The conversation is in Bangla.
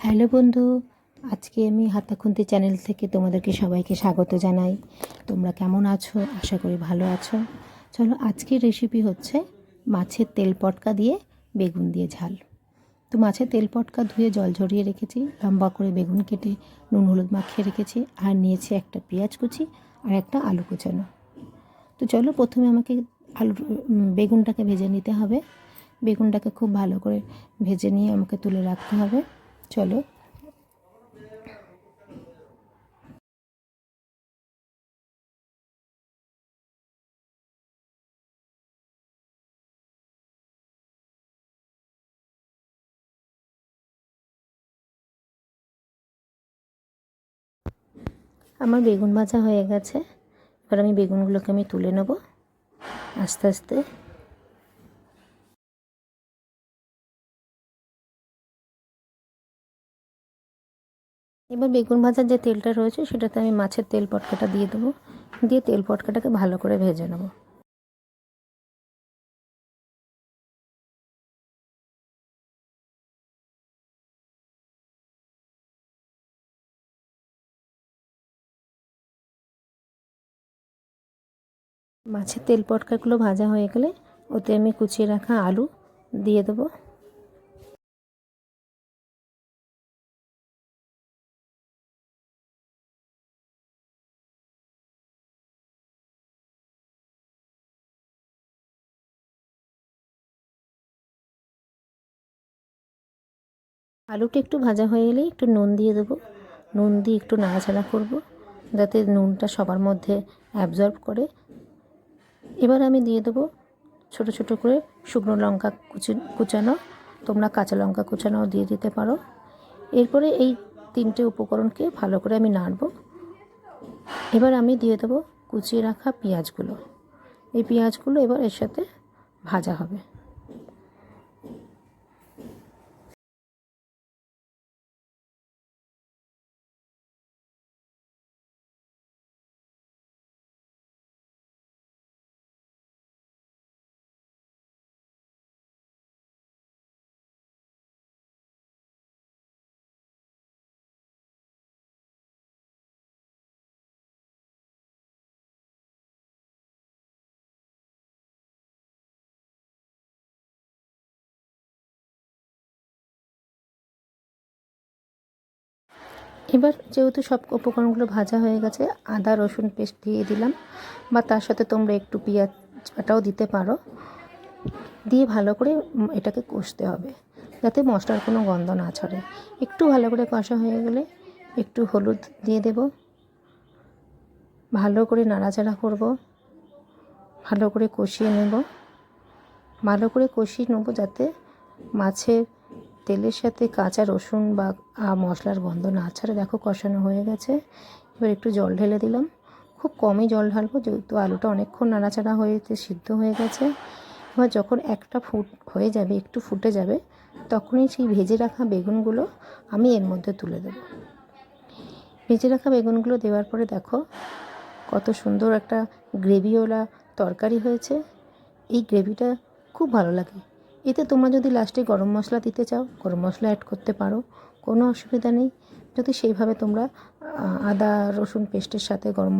হ্যালো বন্ধু, আজকে আমি হাতাখুন্তি চ্যানেল থেকে তোমাদেরকে সবাইকে স্বাগত জানাই। তোমরা কেমন আছো? আশা করি ভালো আছো। চলো, আজকের রেসিপি হচ্ছে মাছের তেল পটকা দিয়ে বেগুন দিয়ে ঝাল। তো মাছের তেল পটকা ধুয়ে জল ঝরিয়ে রেখেছি, লম্বা করে বেগুন কেটে নুন হলুদ মাখিয়ে রেখেছি, আর নিয়েছি একটা পেঁয়াজ কুচি আর একটা আলু কুচানো। তো চলো, প্রথমে আমাকে আলু বেগুনটাকে ভেজে নিতে হবে। বেগুনটাকে খুব ভালো করে ভেজে নিয়ে আমাকে তুলে রাখতে হবে। চলো। আমার বেগুন ভাজা হয়ে গেছে। এবার আমি বেগুনগুলোকে আমি তুলে নেব। আস্তে আস্তে। এবার বেগুন ভাজার যে তেলটা রয়েছে, সেটাতে আমি মাছের তেল পটকাটা দিয়ে দেবো। দিয়ে তেল পটকাটাকে ভালো করে ভেজে নেব। মাছের তেল পটকাগুলো ভাজা হয়ে গেলে ওতে আমি কুচিয়ে রাখা আলু দিয়ে দেবো। আলুটা একটু ভাজা হয়ে গেলে একটু নুন দিয়ে দেবো। নুন দিয়ে একটু নাড়াচাড়া করব যাতে নুনটা সবার মধ্যে অ্যাবজর্ব করে। এবার আমি দিয়ে দেবো ছোট ছোট করে শুকনো লঙ্কা কুচি, কুচানো। তোমরা কাঁচা লঙ্কা কুচানো দিয়ে দিতে পারো। এরপরে এই তিনটে উপকরণকে ভালো করে আমি নাড়ব। এবার আমি দিয়ে দেবো কুচিয়ে রাখা পেঁয়াজগুলো। এই পেঁয়াজগুলো এবার এর সাথে ভাজা হবে। এবার যেহেতু সব উপকরণগুলো ভাজা হয়ে গেছে, আদা, রসুন পেস্ট দিয়ে দিলাম বা তার সাথে তোমরা একটু পেঁয়াজ বাটাও দিতে পারো। দিয়ে ভালো করে এটাকে কষতে হবে যাতে মশলার কোনো গন্ধ না ছড়ে একটু ভালো করে কষা হয়ে গেলে একটু হলুদ দিয়ে দেব। ভালো করে নাড়াচাড়া করব। ভালো করে কষিয়ে নেব। ভালো করে কষিয়ে নেব যাতে মাছের তেলের সাথে কাঁচা রসুন বা মশলার গন্ধ না ছাড়া দেখো কষানো হয়ে গেছে। এবার একটু জল ঢেলে দিলাম। খুব কমই জল ঢালবো, যেহেতু আলুটা অনেকক্ষণ নাড়াচাড়া হয়েতে সিদ্ধ হয়ে গেছে। এবার যখন একটা ফুট হয়ে যাবে, একটু ফুটে যাবে, তখনই সেই ভেজে রাখা বেগুনগুলো আমি এর মধ্যে তুলে দেবো। ভেজে রাখা বেগুনগুলো দেওয়ার পরে দেখো কত সুন্দর একটা গ্রেভিওয়ালা তরকারি হয়েছে। এই গ্রেভিটা খুব ভালো লাগে। এতে তোমরা যদি লাস্টে গরম মশলা দিতে চাও, গরম মশলা অ্যাড করতে পারো, কোনো অসুবিধা নেই। যদি সেইভাবে তোমরা আদা, রসুন পেস্টের সাথে গরম